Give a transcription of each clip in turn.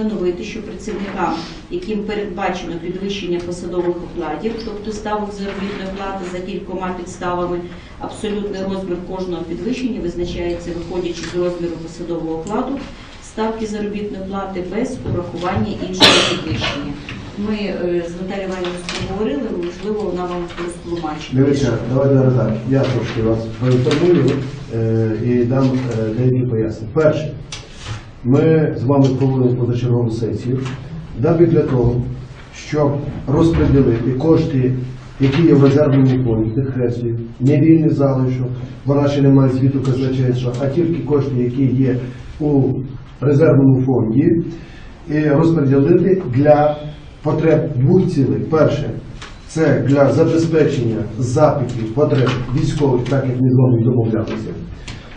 встановити, що працівникам, яким передбачено підвищення посадових окладів, тобто ставок заробітної плати за кількома підставами, абсолютний розмір кожного підвищення визначається виходячи з розміру посадового окладу ставки заробітної плати без урахування іншого підвищення. Ми е, з Наталією Іванівною поговорили, можливо, вона вам розтлумачить. Дивіться, давайте зараз так. Я трошки вас проінформую е, і дам е, деякі пояснення. Перше, ми з вами проводимо позачергову сесію, дабы для того, щоб розподілити кошти, які є в резервному фонді, підкреслюю, не вільний залишок, вона ще не має звіту казначейства, а тільки кошти, які є у резервному фонді, і розподілити для потреб двох цілей. Перше, це для забезпечення запитів потреб військових, так як ми з вами домовлялися.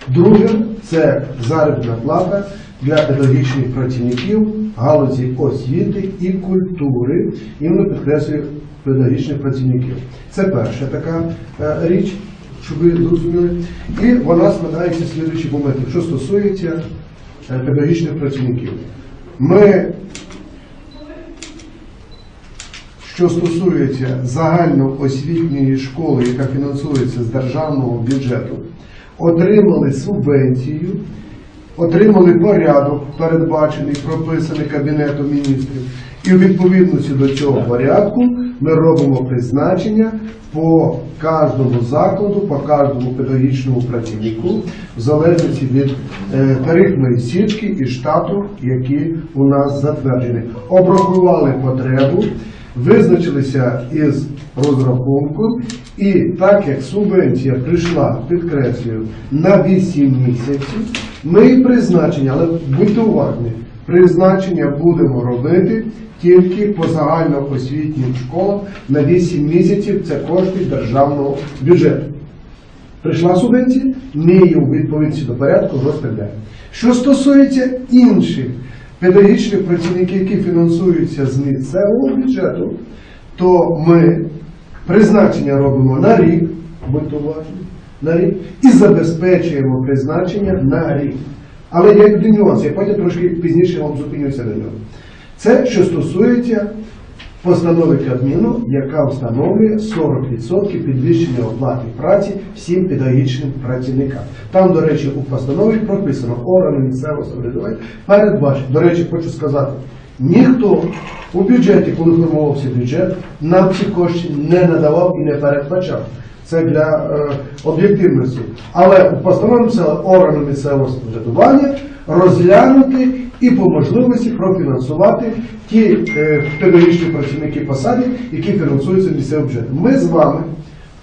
Друге, це заробітна плата для педагогічних працівників галузі освіти і культури, іменно підкреслюю педагогічних працівників. Це перша така е, річ, щоб ви зрозуміли. І вона складається з слідуючих моментів, що стосується е, педагогічних працівників. Ми що стосується загальноосвітньої школи, яка фінансується з державного бюджету, отримали субвенцію, отримали порядок, передбачений, прописаний Кабінетом міністрів. І у відповідності до цього порядку ми робимо призначення по кожному закладу, по кожному педагогічному працівнику, в залежності від е, тарифної сітки і штату, які у нас затверджені. Обрахували потребу, визначилися із розрахунком, і так як субвенція прийшла, підкреслюю, на 8 місяців, ми і призначення, але будьте уважні, призначення будемо робити тільки по загальноосвітнім школам на 8 місяців, це кошти державного бюджету. Прийшла субвенція, ми її у відповідності до порядку розподіляємо. Що стосується інших педагогічних працівників, які фінансуються з місцевого бюджету, то ми призначення робимо на рік, будьте уважні, на рік, і забезпечуємо призначення на рік. Але є один нюанс, я потім трошки пізніше вам зупинюся на нього. Це що стосується постанови Кабміну, яка встановлює 40% підвищення оплати праці всім педагогічним працівникам. Там, до речі, у постанові прописано органи місцевого самоврядування передбачено. До речі, хочу сказати, ніхто у бюджеті, коли формувався бюджет, нам ці кошти не надавав і не передбачав. Це для е, об'єктивності. Але у постанові органи місцевого самоврядування розглянути і по можливості профінансувати ті е, педагогічні працівники посади, які фінансуються місцевим бюджетом. Ми з вами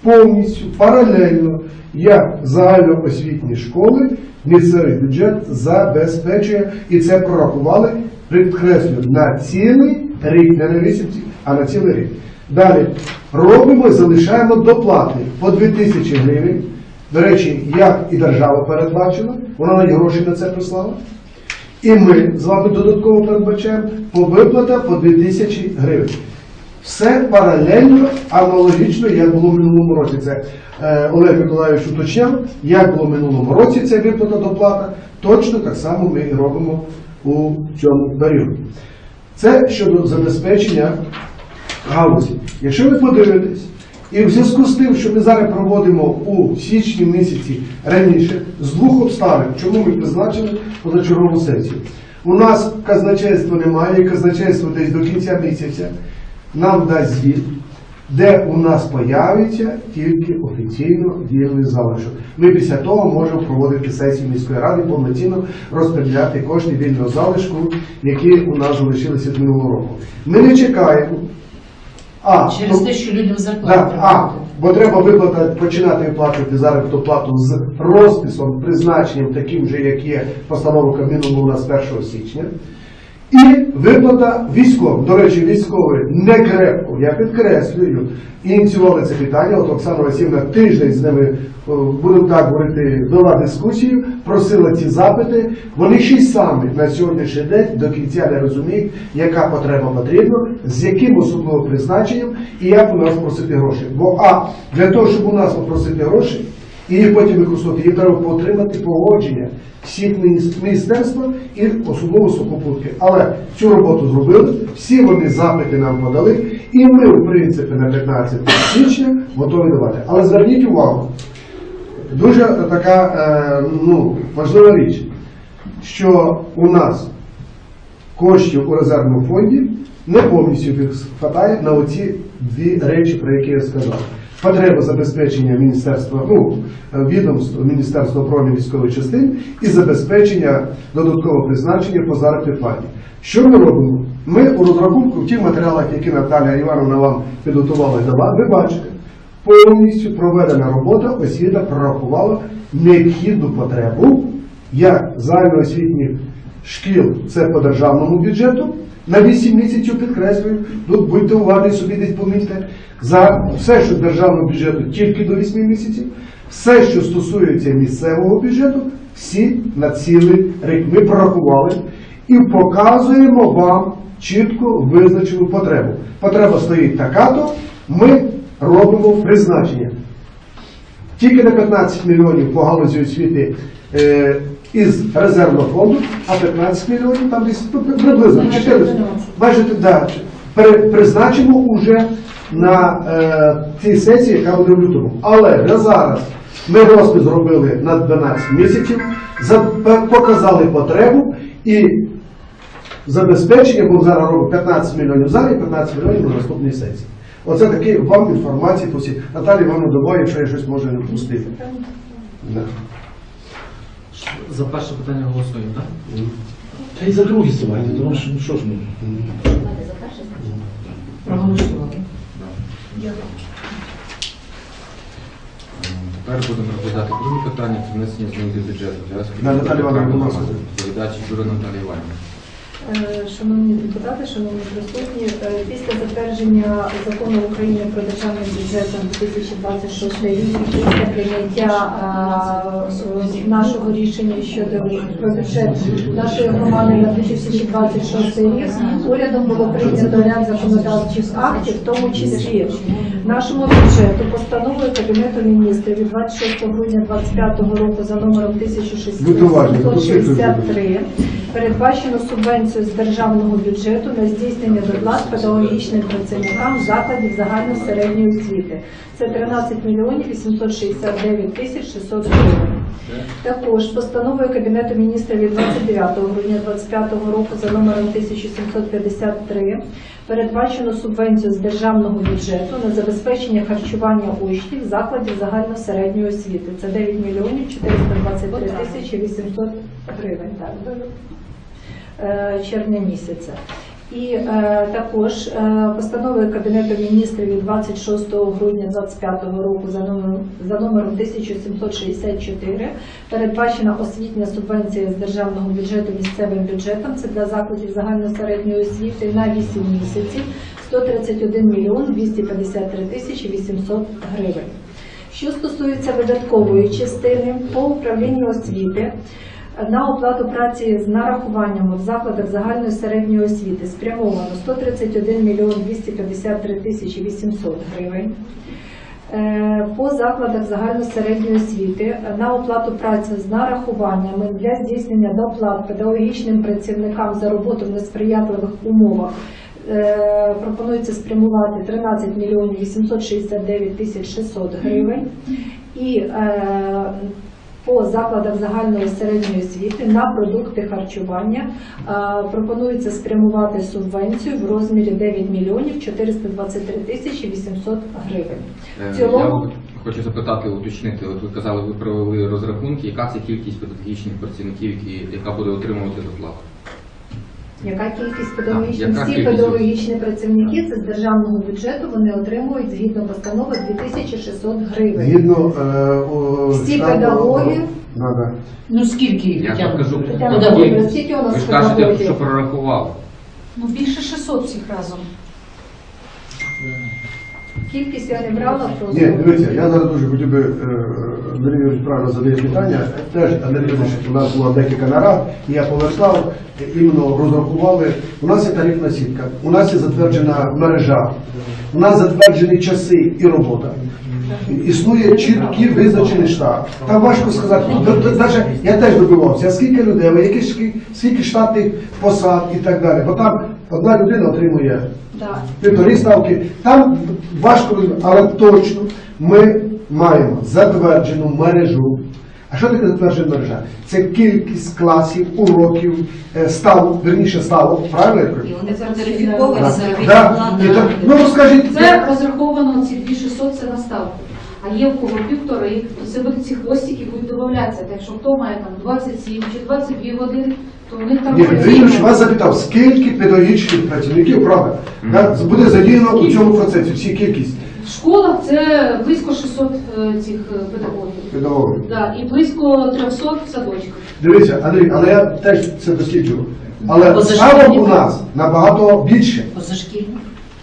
повністю паралельно, як загальноосвітні школи, місцевий бюджет забезпечує і це прорахували, підкреслю, на цілий рік, не на місяці, а на цілий рік. Далі робимо і залишаємо доплати по 2000 гривень. До речі, як і держава передбачила, вона навіть гроші на це прислала. І ми з вами додатково передбачаємо по виплата по 2000 гривень. Все паралельно, аналогічно, як було в минулому році. Це е, Олег Миколаївич уточняв, як було в минулому році ця виплата доплата, точно так само ми і робимо у цьому періоді. Це щодо забезпечення галузі. Якщо ви подивитесь, і в зв'язку з тим, що ми зараз проводимо у січні місяці раніше, з двох обставин, чому ми призначили позачергову сесію. У нас казначейства немає, і казначейство десь до кінця місяця нам дасть звіт, де у нас появиться тільки офіційно дієвий залишок. Ми після того можемо проводити сесію міської ради, повноцінно розподіляти кошти вільного залишку, які у нас залишилися минулого року. Ми не чекаємо. А, Через то, те, що людям Да, зарплату. а, бо треба виплатити починати платити заробітну плату з розписом, призначенням таким же, як є постанова Кабміну у нас 1 січня. І виплата військовим. До речі, військові не крепко, я підкреслюю, ініціювали це питання. От Оксана Васильівна тиждень з ними, о, будемо так говорити, вела дискусію, просила ці запити. Вони ще й самі на сьогоднішній день до кінця не розуміють, яка потреба потрібна, з яким особливим призначенням і як у нас просити гроші. Бо а для того, щоб у нас попросити гроші, і потім використовувати. Їм треба отримати погодження всіх мініс- міністерства і особливо сухопутки. Але цю роботу зробили, всі вони запити нам подали, і ми, в принципі, на 15 січня готові давати. Але зверніть увагу, дуже така е, ну, важлива річ, що у нас коштів у резервному фонді не повністю вистачає на оці дві речі, про які я сказав. Потреба забезпечення міністерства, ну, відомств Міністерства оборони військових частин і забезпечення додаткового призначення по заробітній платі. Що ми робимо? Ми у розрахунку в тих матеріалах, які Наталя Івановна вам підготувала і дала, ви бачите, повністю проведена робота, освіта прорахувала необхідну потребу як загальноосвітніх шкіл, це по державному бюджету, на 8 місяців підкреслюю, тут будьте уважні собі десь помітьте, за все, що державного бюджету тільки до 8 місяців, все, що стосується місцевого бюджету, всі на цілий рік. Ми прорахували і показуємо вам чітко визначену потребу. Потреба стоїть така-то, ми робимо призначення. Тільки на 15 мільйонів по галузі освіти е, із резервного фонду, а 15 мільйонів там десь приблизно 14. Бачите, да, призначимо уже на е, цій сесії, яка буде в лютому. Але вже зараз ми розпис зробили на 12 місяців, показали потребу і забезпечення, бо зараз робимо 15 мільйонів зараз і 15 мільйонів на наступній сесії. Оце такі вам інформації по всій. Наталі Івановна добавить, якщо я щось може не впустити. Да. За перше питання голосуємо, так? Та й за другі сьогодні, тому що ну що ж ми. Проголосували. Тепер будемо розглядати друге питання, це внесення змін до бюджету. Наталія Іванівна, будь ласка. Доповідач Юра Наталія Іванівна. Е, Шановні депутати, шановні присутні, е, після затвердження закону України про державний бюджет на 2026 рік, після прийняття е, нашого рішення щодо про бюджет нашої громади на 2026 рік, урядом було прийнято ряд законодавчих актів, в тому числі нашому бюджету постановою Кабінету міністрів від 26 грудня 2025 року за номером 1663 передбачено субвенцію з державного бюджету на здійснення доплат педагогічним працівникам закладів загальної середньої освіти. Це 13 мільйонів 869 тисяч 600 гривень. Також постановою Кабінету міністрів від 29 грудня 2025 року за номером 1753 передбачено субвенцію з державного бюджету на забезпечення харчування учнів закладів загальносередньої освіти. Це 9 мільйонів 423 тисячі 800 гривень. Так, до е, червня місяця. І е, також е, постановою Кабінету міністрів від 26 грудня 2025 року за номером, за номером 1764 передбачена освітня субвенція з державного бюджету місцевим бюджетом. Це для закладів загальної середньої освіти на 8 місяців 131 мільйон 253 тисячі 800 гривень. Що стосується видаткової частини по управлінню освіти, на оплату праці з нарахуваннями в закладах загальної середньої освіти спрямовано 131 мільйон 253 тисячі 800 гривень. Е, По закладах загальної середньої освіти на оплату праці з нарахуваннями для здійснення доплат педагогічним працівникам за роботу в несприятливих умовах е, пропонується спрямувати 13 мільйонів 869 тисяч 600 гривень. І е, по закладах загальної середньої освіти на продукти харчування е, пропонується спрямувати субвенцію в розмірі 9 мільйонів 423 тисячі 800 гривень. Е, В цілому- хочу запитати, уточнити. От ви казали, ви провели розрахунки, яка це кількість педагогічних працівників, яка буде отримувати доплату? Яка кількість педагогічних? Всі кількість? педагогічні працівники це з державного бюджету вони отримують згідно постанови 2600 гривень. Згідно е, о, Всі штату- педагоги? Да, да. Ну скільки їх Я так кажу. Тетяна скільки у Ви нас ж кажете, що прорахував? Ну більше 600 всіх разом. Кількість я не брала, просто. Ні, дивіться, я зараз дуже хотів би, е, Андрій правильно задає питання. Теж Андрій Юрійович, у нас було декілька нарад, і я повертав, е, іменно розрахували. У нас є тарифна сітка, у нас є затверджена мережа, у нас затверджені часи і робота. Існує чіткий визначений штат. Там важко сказати, д- я теж добивався, скільки людей, які скільки штатних посад і так далі. Бо там одна людина отримує півтори ставки. Там важко, але точно ми маємо затверджену мережу. А що таке затверджена мережа? Це кількість класів, уроків, е, ставок, верніше ставок, правильно? я кажу? І вони верифіковані Так. заробітні Да. І плати. так, Ну розкажіть, Це розраховано ці 2600 це на ставку. А є в кого півтори, то це будуть ці хвостики будуть додаватися. Так якщо хто має там 27 чи 22 години, то у них там Ні. Юрійович вас запитав, скільки педагогічних працівників, правда, да, буде задіяно у цьому процесі, всі кількість В школах це близько 600 е, цих е, педагогів. педагогів. Да, і близько 300 в садочках. Дивіться, Андрій, але я теж це досліджував. Але ставок у нас набагато більше. Позашкільні.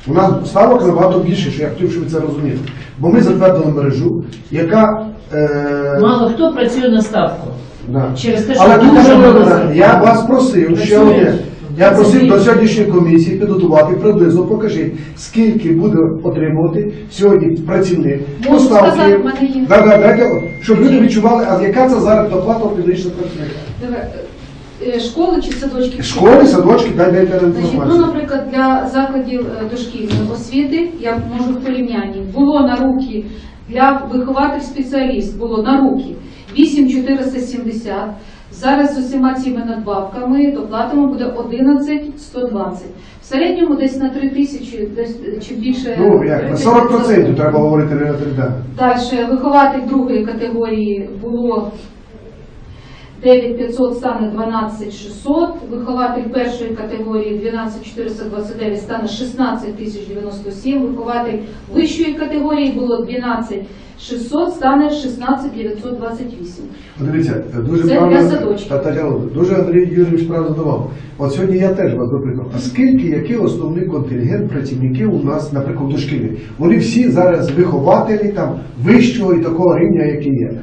У нас ставок набагато більше, що я хотів, щоб ви це розуміли. Бо ми затвердили мережу, яка. Е, Мало хто працює на ставку. Да. Через те, що Але тут дуже зарплат. я вас просив ще Працює. одне. Я просив до сьогоднішньої комісії підготувати приблизно покажіть, скільки буде отримувати сьогодні працівник Можу поставки. в мене є. Да, да, дайте, щоб люди відчували, а яка це зараз доплата у педагогічного працівника. Диви, е, е, Школи чи садочки? Школи, садочки, дай дайте Значить, ну, інформацію. наприклад, для закладів е, дошкільної освіти, я можу в порівнянні, було на руки для вихователь-спеціаліст, було на руки 8470. Зараз з усіма цими надбавками доплатами буде 11120. В середньому десь на 3 тисячі, десь чи більше. Ну, як, на 40% треба говорити не на 30. Далі вихователь другої категорії було 9500 стане 12600, вихователь першої категорії 12429 стане 16097, вихователь вищої категорії було 12600 стане 16928. Дивіться, дуже Це правильно, садочків. Та- дуже Андрій Юрійович правильно давав. От сьогодні я теж вас допитав, а скільки, який основний контингент працівників у нас, наприклад, дошкільні? Вони всі зараз вихователі там вищого і такого рівня, який є.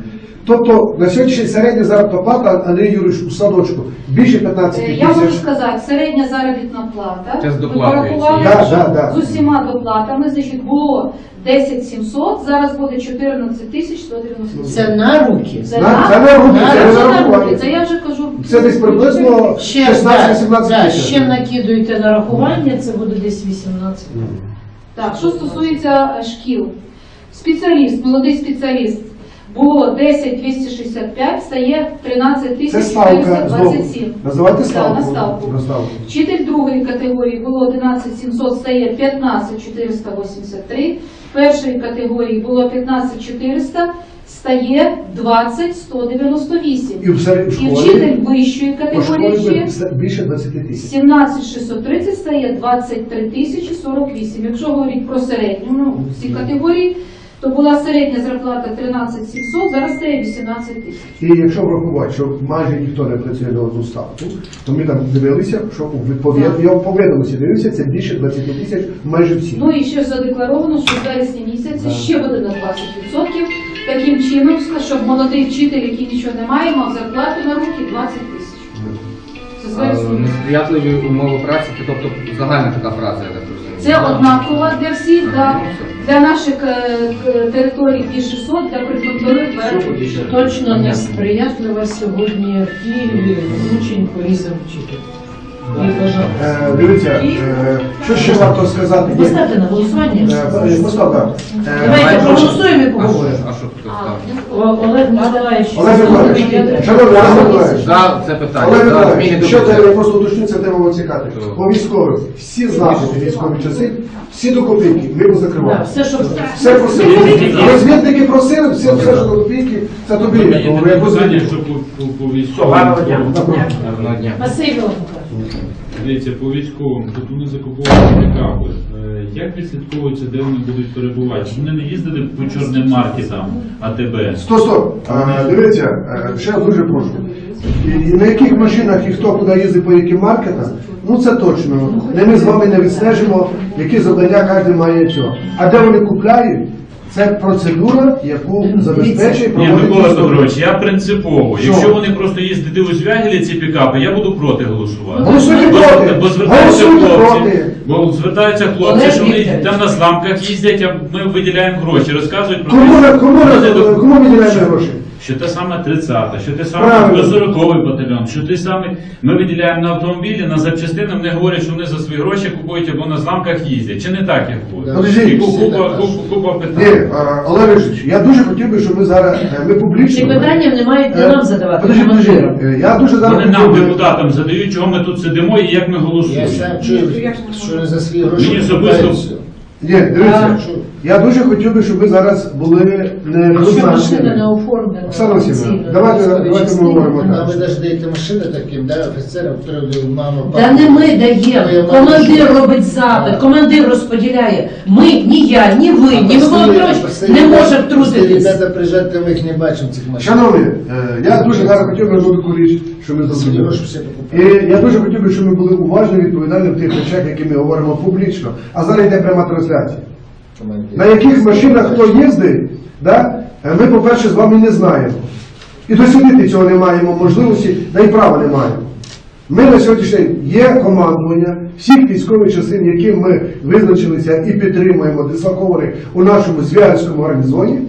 Тобто на сьогоднішній середня заробітна плата, Андрій Юрійович, у садочку більше 15 Е, Я можу сказати, середня заробітна плата. З доплатою порахували. Да, да, да. з усіма доплатами, значить, було 10 700, зараз буде 14 тисяч 197. Це на руки. Це На- на- це на руки, це не це на нарахування. руки. Це я вже кажу. Це десь приблизно Ще, 16-17 да, да, тисяч. ще накидуєте нарахування, це буде десь 18. Так, що стосується е, шкіл. Спеціаліст, молодий спеціаліст, було 10 265, стає 13 Це ставка знову. 427. Називайте Да, ставку. на ставку. На ставку. Вчитель другої категорії було 11 700, стає 15 483. Першої категорії було 15 400, стає 20 198. І в І вчитель вищої категорії ще більше 20 тисяч. 17 630 стає 23 тисячі 48. Якщо говорити про середню, ну, всі категорії, то була середня зарплата 13 700, зараз стає 18 тисяч. І якщо врахувати, що майже ніхто не працює на одну ставку, то ми там дивилися, що у відповідь, я в повідомості дивився, це більше 20 тисяч, майже всі. Ну і ще задекларовано, що в вересні місяці ще буде на 20%. Таким чином, щоб молодий вчитель, який нічого не має, мав зарплату на руки 20 тисяч. Це. Несприятливі умови праці, тобто загальна така фраза, я так розумію. Це однаково для всіх, да. ну. Для наших територій к- територій 2600, для прикордонних. Точно несприятливо сьогодні в Києві учень порізав вчитель. Е, дивіться, е, що ще варто сказати? Є- Поставте на голосування. Е. Е, Давайте проголосуємо і поговоримо. А що тут. О- Олег Миколаївич. Олег Миколаївич, шановний Олег Миколаївич, За це питання. Олег За зміни Миколаївич, до що це я бюджету. просто уточню, це тема цікавить. По військових, всі знаєте військові часи, всі до копійки, ми Да, позакривали. все, що Все просили. Розвідники просили, все, все що до копійки, це тобі. Є таке я питання, що по, по, по військовим. Гарного дня. Гарного дня. Василь Миколаївич. Дивіться, по військовим, тут вони закуповують пікапи. Е, Як відслідковується, де вони будуть перебувати? Вони не їздили по чорним маркетам АТБ. Стоп, стоп. Е, Дивіться, е, ще дуже прошу. І на яких машинах і хто куди їздить по яким маркетам, ну це точно. Не ми з вами не відстежимо, які завдання кожен має цього. А де вони купляють, це процедура, яку забезпечує Ні, проводить Микола місто. Петрович, я принципово. Що? Якщо вони просто їздити у Звягілі, ці пікапи, я буду проти голосувати. Голосуйте Бо- проти! Бо звертаються Голосуйте хлопці, проти! бо звертаються хлопці, Олег що вони Вікторович. там на зламках їздять, а ми виділяємо гроші, розказують про Кому, те, на- кому, на- що- кому виділяємо гроші? Що те саме 30-та, що те саме Правильно. 140-й батальйон, що те саме ми виділяємо на автомобілі, на запчастини, вони говорять, що вони за свої гроші купують або на зламках їздять. Чи не так як буде? І ку- купа, купа, купа питань. а, Олег Ігорович, я дуже хотів би, щоб ми зараз, е, ми Ці публічно... питання не мають не нам задавати. Подожди, подожди, е, я дуже зараз Вони нам, депутатам, задають, чого ми тут сидимо і як ми Я голосуємо. сам чую, що не за свої гроші Мені особисто-. Ні, дивіться, я дуже хотів би, щоб ви зараз були не Якщо машина не оформлена. Оксана Васильівна, давайте, давайте ми говоримо А так. ви навіть даєте машини таким, да, офіцерам, які мама, папа. Та не ми даємо. Командир що- робить запит, командир розподіляє. Ми, ні я, ні ви, ні Микола Петрович не може втрутитись. Ребята приїжджають, ми їх не бачимо цих машин. Шановні, е, я дуже зараз хотів би одну таку річ, що ми зробили. гроші всі покупають. І я дуже хотів би, щоб ми були уважні відповідальні в тих речах, які ми говоримо публічно. А зараз йде пряма трансляція. Командир. На яких машинах хто їздить, да, е, ми, по-перше, з вами не знаємо. І дослідити цього не маємо можливості, да і права не маємо. Ми на сьогоднішній день є командування всіх військових частин, яким ми визначилися і підтримуємо дислокованих у нашому зв'язському гарнізоні.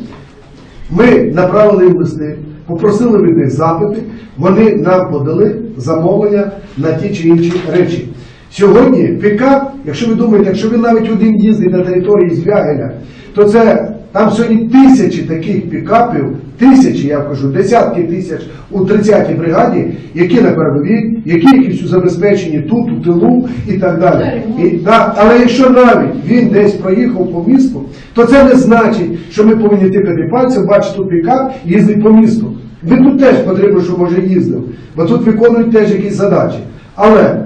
Ми направили їм листи, попросили від них запити, вони нам подали замовлення на ті чи інші речі. Сьогодні пікап, якщо ви думаєте, якщо він навіть один їздить на території Звягеля, то це там сьогодні тисячі таких пікапів, тисячі, я кажу, десятки тисяч у 30-й бригаді, які на передовій, які якісь забезпечені тут, у тилу і так далі. І, да, але якщо навіть він десь проїхав по місту, то це не значить, що ми повинні тикати пальцем, бачити пікап їздить по місту. Він тут теж потрібно, щоб може їздив, бо тут виконують теж якісь задачі. Але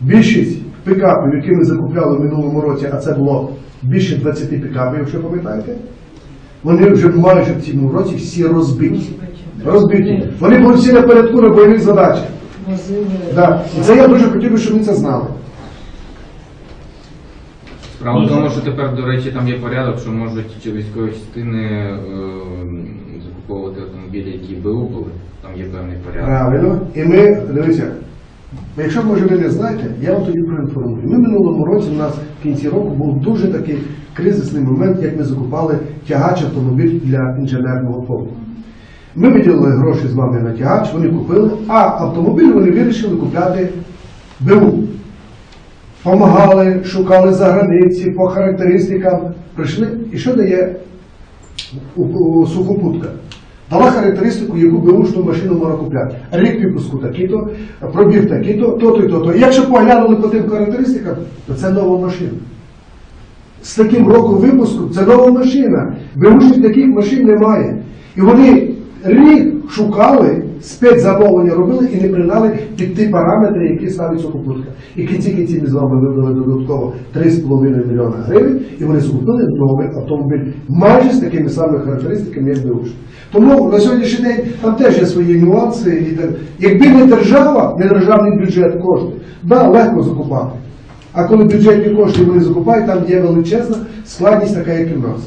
більшість пікапів, які ми закупляли в минулому році, а це було більше 20 пікапів, якщо пам'ятаєте, вони вже майже в цьому році всі розбиті. Розбиті. Вони були всі напередку на бойових задачах. Да. І це я дуже хотів би, щоб ви це знали. Справа в тому, що тепер, до речі, там є порядок, що можуть чи військові частини е, закуповувати автомобілі, які БУ були. Там є певний порядок. Правильно. І ми, дивіться, якщо може ви не знаєте, я вам тоді проінформую. Ми минулому році у нас в кінці року був дуже такий кризисний момент, як ми закупали тягач автомобіль для інженерного полку. Ми виділили гроші з вами на тягач, вони купили, а автомобіль вони вирішили купляти БУ. Помагали, шукали за границі, по характеристикам. Прийшли. І що дає сухопутка? Дала характеристику, яку беушну машину можна купляти. Рік випуску такий-то, пробіг такий-то, то-то і то-то. Якщо поглянули по тим характеристикам, то це нова машина. З таким роком випуску це нова машина. Беушних таких машин немає. І вони рік шукали, спецзамовлення робили і не пригнали під ті параметри, які ставить сухопутка. І в кінці кінці ми з вами вибрали додатково 3,5 мільйона гривень, і вони закупили новий автомобіль майже з такими самими характеристиками, як Беуш. Тому на сьогоднішній день там теж є свої нюанси. І так. Якби не держава, не державний бюджет кошти, да, легко закупати. А коли бюджетні кошти вони закупають, там є величезна складність така, як і в нас.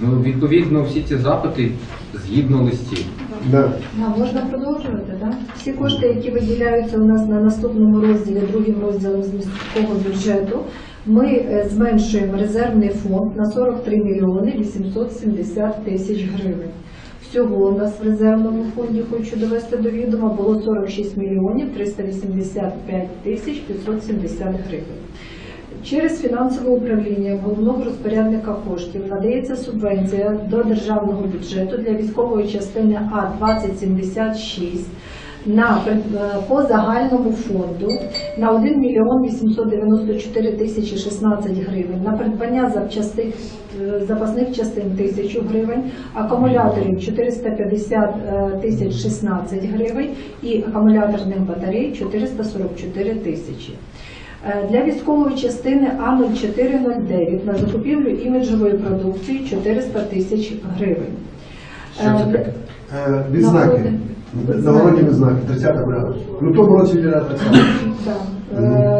Ну, відповідно, всі ці запити згідно листів. Да. А, можна продовжувати, так? Всі кошти, які виділяються у нас на наступному розділі, другим розділом з міського бюджету, ми е, зменшуємо резервний фонд на 43 мільйони 870 тисяч гривень. Всього у нас в резервному фонді, хочу довести до відома, було 46 мільйонів 385 тисяч 570 гривень. Через фінансове управління головного розпорядника коштів надається субвенція до державного бюджету для військової частини А 2076 на е, по загальному фонду на 1 мільйон 894 тисячі 16 гривень, на придбання запчастин, е, запасних частин 1000 гривень, акумуляторів 450 е, тисяч 16 гривень і акумуляторних батарей 444 тисячі. Е, Для військової частини А0409 на закупівлю іміджової продукції 400 тисяч гривень. Е? Е, Відзнаки. Нагороди. На городі ви знаєте, 30 бригада. Ну тому році так само.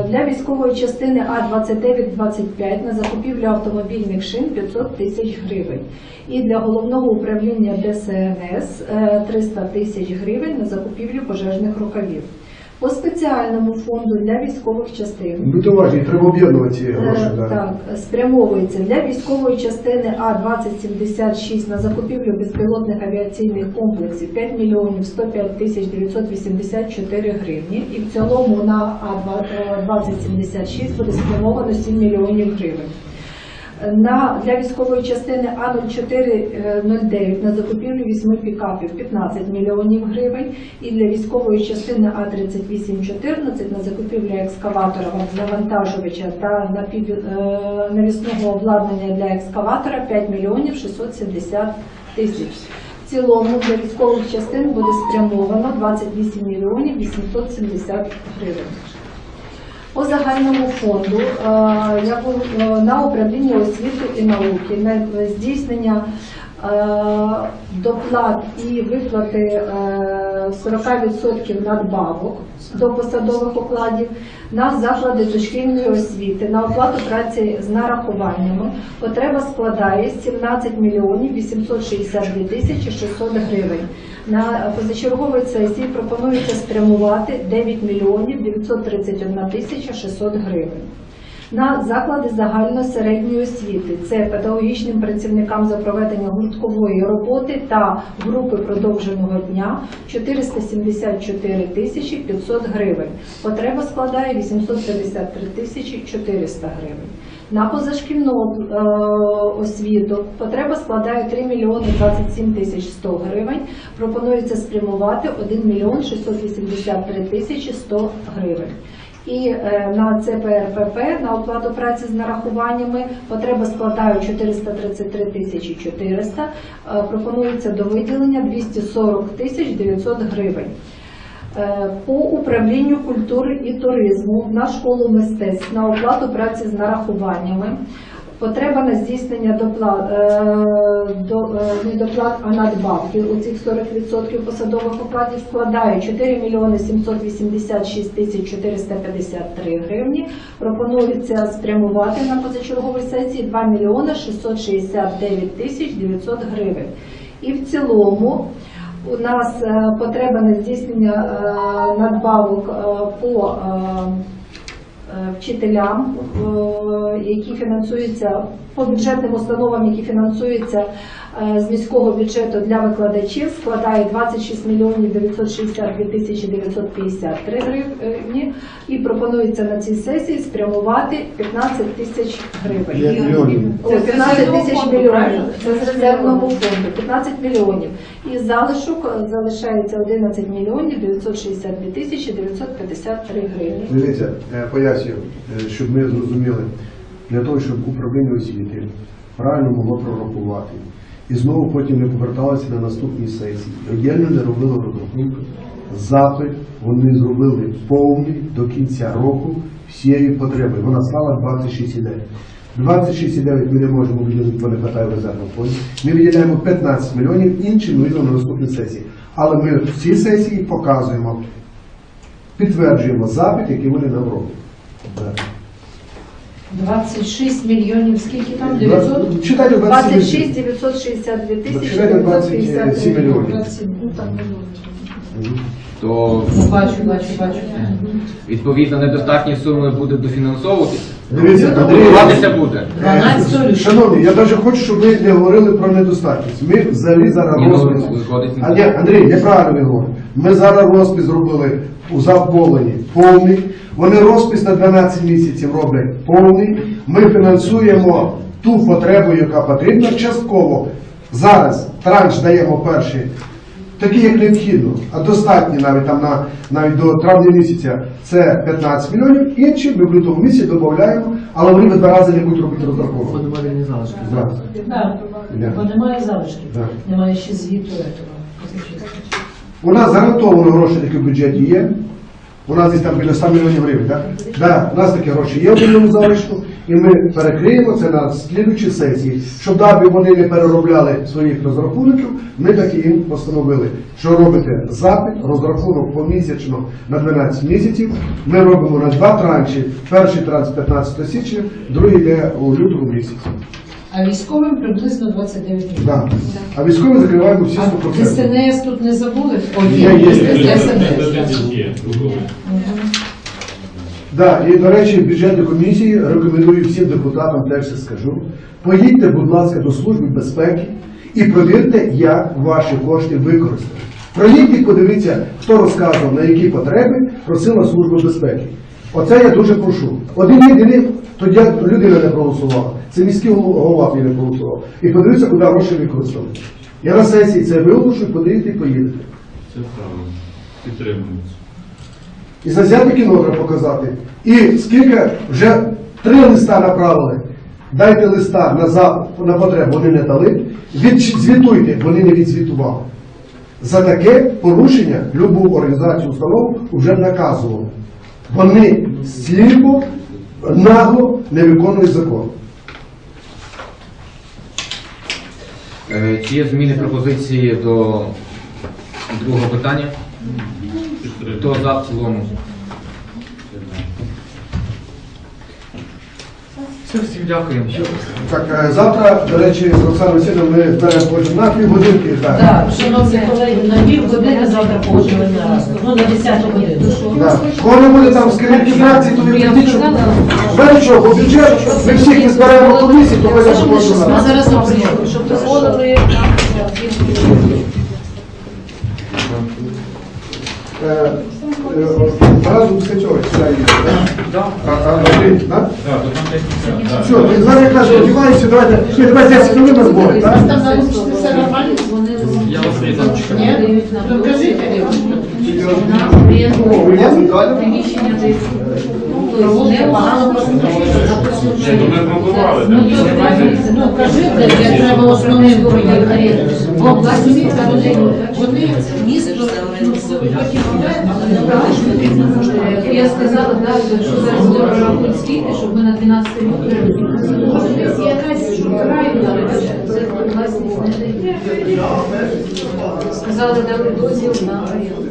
Для військової частини А2925 на закупівлю автомобільних шин 500 тисяч гривень. І для головного управління ДСНС е, 300 тисяч гривень на закупівлю пожежних рукавів. По спеціальному фонду для військових частин Будьте уважні, треба об'єднувати ці гроші. Е, да. Так, спрямовується для військової частини А-2076 на закупівлю безпілотних авіаційних комплексів 5 мільйонів 105 тисяч 984 гривні. І в цілому на А-2076 буде спрямовано 7 мільйонів гривень. На, для військової частини А0409 на закупівлю 8 пікапів 15 мільйонів гривень і для військової частини А3814 на закупівлю екскаватора завантажувача та е, навісного обладнання для екскаватора 5 мільйонів 670 тисяч. В цілому для військових частин буде спрямовано 28 мільйонів 870 гривень. По загальному фонду е, е, на управління освіти і науки на здійснення е, доплат і виплати е, 40% надбавок до посадових окладів на заклади дошкільної освіти на оплату праці з нарахуваннями. Потреба складає 17 мільйонів 862 тисячі 600 гривень. На позачерговій сесії пропонується спрямувати 9 мільйонів 931 тисяча 600 гривень. На заклади загально-середньої освіти це педагогічним працівникам за проведення гурткової роботи та групи продовженого дня 474 тисячі 500 гривень. Потреба складає 853 тисячі 400 гривень. На позашкільну е, освіту потреба складає 3 мільйони 27 тисяч 100 гривень. Пропонується спрямувати 1 мільйон 683 тисячі 100 гривень. І е, на ЦПРПП на оплату праці з нарахуваннями потреба складає 433 тисячі 400. Е, Пропонується до виділення 240 тисяч 900 гривень. Е, По управлінню культури і туризму на школу мистецтв на оплату праці з нарахуваннями. Потреба на здійснення доплат, е, до, е, не доплат, а надбавки у цих 40% посадових окладів складає 4 мільйони 786 тисяч 453 гривні. Пропонується спрямувати на позачерговій сесії 2 мільйони 669 тисяч 900 гривень. І в цілому у нас е, потреба на здійснення е, надбавок е, по вчителям, які фінансуються по бюджетним установам, які фінансуються з міського бюджету для викладачів, складає 26 мільйонів 962 тисячі 953 гривні і пропонується на цій сесії спрямувати 15 тисяч гривень. О, 15 тисяч мільйонів. Це з резервного фонду. 15 мільйонів. І залишок е, залишається 11 мільйонів 962 тисячі 953 гривні. Дивіться, е, пояснюю, е, щоб ми зрозуміли, для того, щоб управління освіти правильно могло прорахувати і знову потім не поверталося на наступній сесії. Віддільно не робило розрахунку. Запит вони зробили повний до кінця року всієї потреби. Вона стала 26,9. 26,9 ми не можемо виділити, бо не хватає в резервному. Ми виділяємо 15 мільйонів іншим ми на наступній сесії. Але ми в цій сесії показуємо, підтверджуємо запит, який вони нам роблять. Так. 26 мільйонів, скільки там? 900? Читайте 27 26 962 тисячі Читайте 27 953 мільйонів. 27, ну там мільйонів. То Бачу, бачу, бачу. відповідно недостатні суми будуть дофінансовуватися. Дивіться, Андрій, буде. 12 Шановні, я навіть хочу, щоб ви не говорили про недостатність. Ми взагалі зараз ну, розпис. Андрій, неправильно ви говорите. Ми зараз розпис зробили у замовленні повний. Вони розпис на 12 місяців роблять повний. Ми фінансуємо ту потребу, яка потрібна частково. Зараз транш даємо перший. Такі, як необхідно, а достатні навіть там на навіть до травня місяця це 15 мільйонів, інші ми в лютому місяці додаємо, але вони в два рази не будуть робити розрахунок. Подумали залишки. Да. Так, Да. бо немає залишків. Да. Немає ще звіту этого. У нас гарантовано гроші такі в бюджеті є. У нас десь там біля 100 мільйонів гривень, так? Да, у нас такі гроші є в вільному залишку, і ми перекриємо це на слідчій сесії. Щоб даби вони не переробляли своїх розрахунків, ми так і їм постановили, що робите запит, розрахунок помісячно на 12 місяців. Ми робимо на два транші. Перший транш 15 січня, другий йде у лютому місяці. А військовим приблизно 29 мільйонів. Да. А військові закриваємо всі А 100%. СНС тут не забули? О, Є, є. СНС. Да, і до речі, бюджетної комісії рекомендую всім депутатам теж це скажу. Поїдьте, будь ласка, до Служби безпеки і провірте, як ваші кошти використані. Проїдьте, подивіться, хто розказував, на які потреби просила Служба безпеки. Оце я дуже прошу. Один єдиний, тоді людина не проголосувала. Це міський голова мені не проголосував. І подивіться, куди гроші використані. Я на сесії це виголошу, подивіться і поїдете. Це правильно. Підтримується. І зазяти кіно треба показати. І скільки вже три листа направили. Дайте листа на запит, на потребу, вони не дали. Відзвітуйте, вони не відзвітували. За таке порушення любу організацію установу вже наказували. Вони сліпо, нагло не виконують закон. Е, Чи є зміни пропозиції до другого питання? Хто за в цілому? Все, всім дякую. Так, е, завтра, до речі, з Оксаною Васильовною ми потім на півгодинки. Так. Так, шановні колеги, на пів години завтра погоджувальна, ну на 10 годину. Коли буде там скрипки фракції, то ви. Знаєте що, бюджет, ми всіх не зберемо комісії, то ви не Ми зможемо. зараз оприйшли, щоб дозволили нам Е, Зразу після цього сюди їде, Да? А, а, Андрій, так? Так, то там техніка. Все, ми зараз якраз одіваємося, давайте, ще давай 10 хвилин на збори, так? Там залишиться все нормально? Я вас не там чекаю. Ні? Ну кажіть, Приміщення десь Ні, ми пробували. Ну. Ну треба основним проїхати. Вони, вони місто, я сказала, да, що зараз дорогу світи, щоб ми на 12 лютого десь якась правильна це власність не дає. Сказали, дали дозвіл на оренду.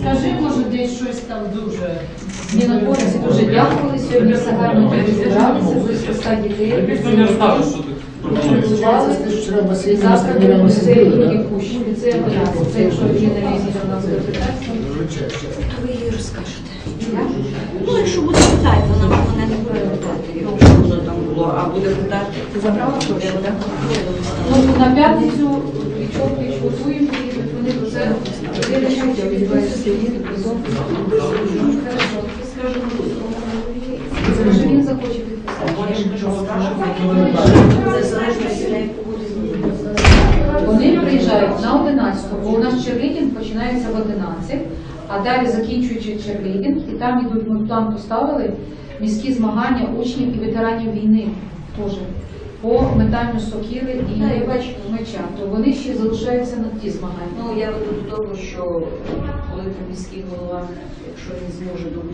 Скажи, може, десь щось там дуже. Ні, на поліці дуже дякували. Сьогодні все гарно розібралися, близько 100 дітей. Працювали. І завтра буде це сидіти, тільки так? кущ. І це апеляція. Це якщо Ірина Леонідовна у нас запитається. Ви її розкажете. Ну, якщо буде питати, вона ж мене не буде питати. Якщо воно там було, а буде питати, ти забрала туди, вона Ну, на п'ятницю пічок піч готуємо, і вони про це вирішують, відбувається він захоче підписати. Це залежно від неї погоди Вони приїжджають на 11, бо у нас черлідінг починається в 11, а далі закінчуючи черлідінг, і там ідуть, ми план поставили міські змагання учнів і ветеранів війни теж по метанню сокіри і Так, я бачу. меча. То вони ще залишаються на ті змагання. Ну, я веду до того, що коли там міський голова, якщо він зможе долучити